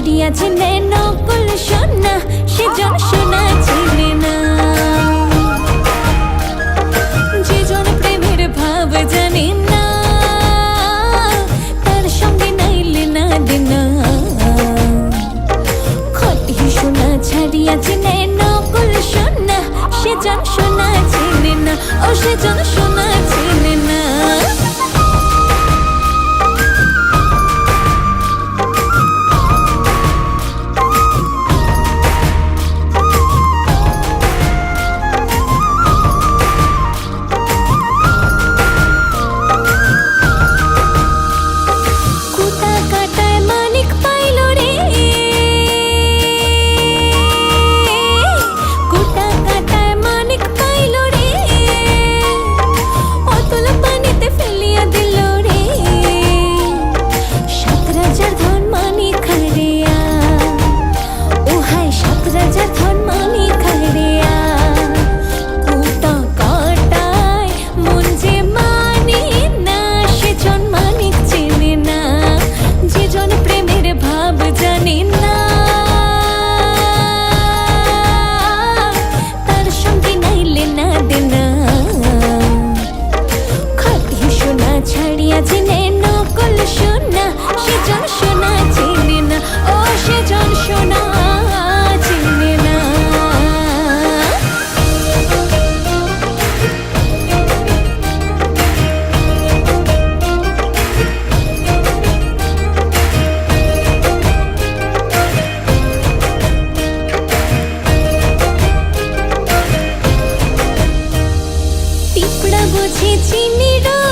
হারিয়াছে নকল সোনা, সেজন সোনা চিনে না। যেজন প্রেমের ভাব জানে না, তার সঙ্গে নাইলে না দেনা। খটি সোনা ছাড়িয়াছে নকল সোনা, সেজন সোনা চিনে না, ও সেজন সোনা বুঝেছি নিরো